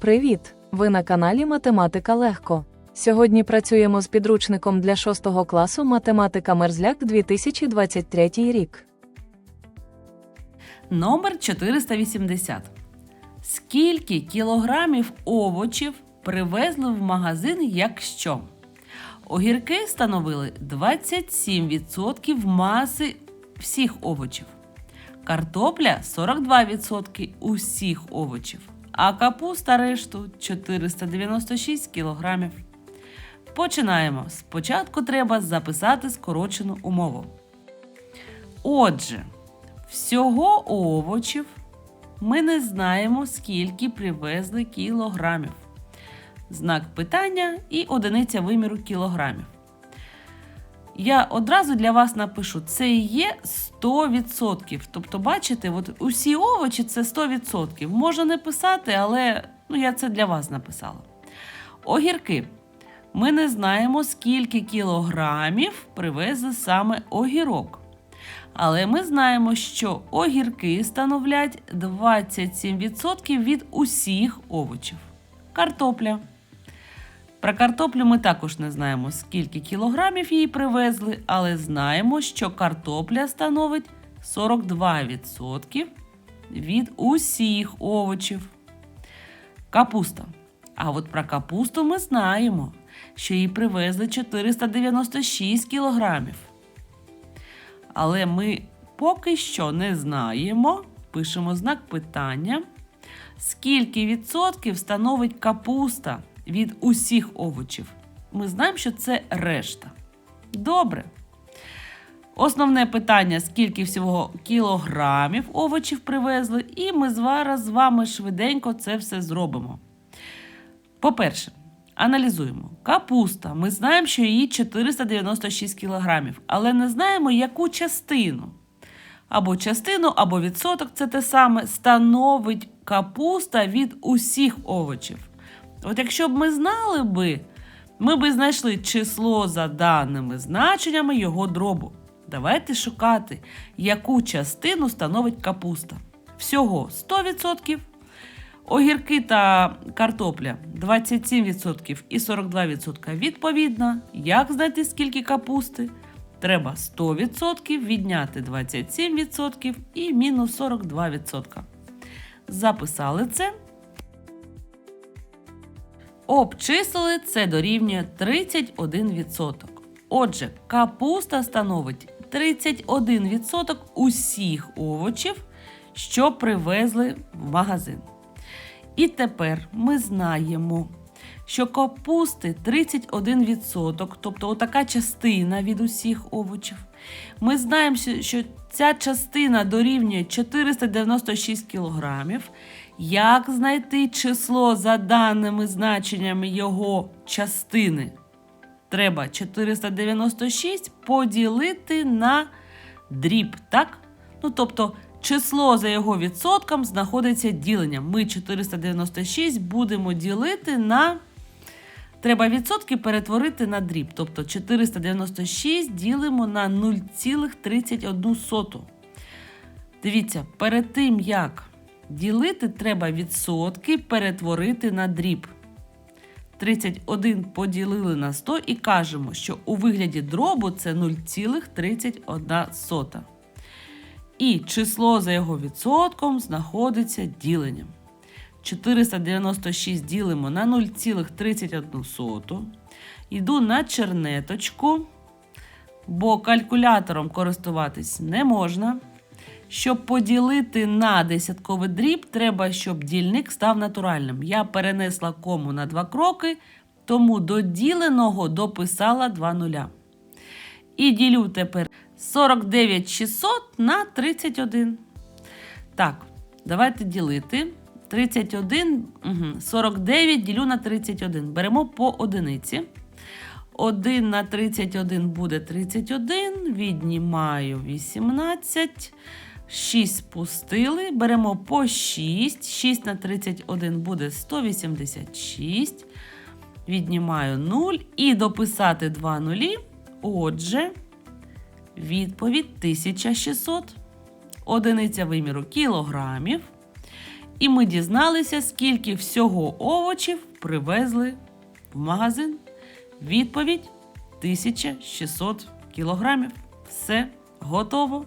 Привіт! Ви на каналі Математика Легко. Сьогодні працюємо з підручником для 6 класу Математика Мерзляк 2023 рік. Номер 480. Скільки кілограмів овочів привезли в магазин, якщо огірки становили 27% маси всіх овочів, картопля 42% усіх овочів, а капуста решту 496 кілограмів. Починаємо. Спочатку треба записати скорочену умову. Отже, Всього овочів ми не знаємо, скільки привезли кілограмів. Знак питання і одиниця виміру кілограмів. Я одразу для вас напишу: це є 100%. Тобто, бачите, от усі овочі це 100%. Можна не писати, але ну, я це для вас написала. Огірки. Ми не знаємо, скільки кілограмів привезли саме огірок. Але ми знаємо, що огірки становлять 27% від усіх овочів. Картопля. Про картоплю ми також не знаємо, скільки кілограмів її привезли, але знаємо, що картопля становить 42% від усіх овочів. Капуста. А от про капусту ми знаємо, що її привезли 496 кілограмів. Але ми поки що не знаємо, пишемо знак питання, скільки відсотків становить капуста від усіх овочів. Ми знаємо, що це решта. Добре. Основне питання: скільки всього кілограмів овочів привезли, і ми зараз з вами швиденько це все зробимо. По-перше, Аналізуємо. Капуста. Ми знаємо, що її 496 кг, але не знаємо, яку частину. Або частину, або відсоток це те саме становить капуста від усіх овочів. От якщо б ми знали би, ми б знайшли число за даними значеннями його дробу. Давайте шукати, яку частину становить капуста. Всього 100%. Огірки та картопля 27% і 42% відповідно. Як знайти скільки капусти? Треба 100% відняти 27% і мінус 42%. Записали це. Обчислили це дорівнює 31%. Отже, капуста становить 31% усіх овочів, що привезли в магазин. І тепер ми знаємо, що капусти 31%, тобто отака частина від усіх овочів. Ми знаємо, що ця частина дорівнює 496 кг. Як знайти число за даними значеннями його частини? Треба 496 поділити на дріб, так? Ну, тобто Число за його відсотком знаходиться діленням. Ми 496 будемо ділити на. Треба відсотки перетворити на дріб. Тобто 496 ділимо на 0,31. Дивіться, перед тим, як ділити, треба відсотки перетворити на дріб. 31 поділили на 100 і кажемо, що у вигляді дробу це 0,31 і число за його відсотком знаходиться діленням. 496 ділимо на 0,31. Йду на чернеточку, бо калькулятором користуватись не можна. Щоб поділити на десятковий дріб, треба, щоб дільник став натуральним. Я перенесла кому на два кроки, тому до діленого дописала 2 нуля. І ділю тепер 49 600 на 31. Так, давайте ділити. 31, угу, 49 ділю на 31. Беремо по одиниці. 1 на 31 буде 31. Віднімаю 18. 6 спустили. Беремо по 6. 6 на 31 буде 186. Віднімаю 0. І дописати 2 нулі. Отже. Відповідь 1600. Одиниця виміру кілограмів. І ми дізналися, скільки всього овочів привезли в магазин. Відповідь 1600 кілограмів. Все готово.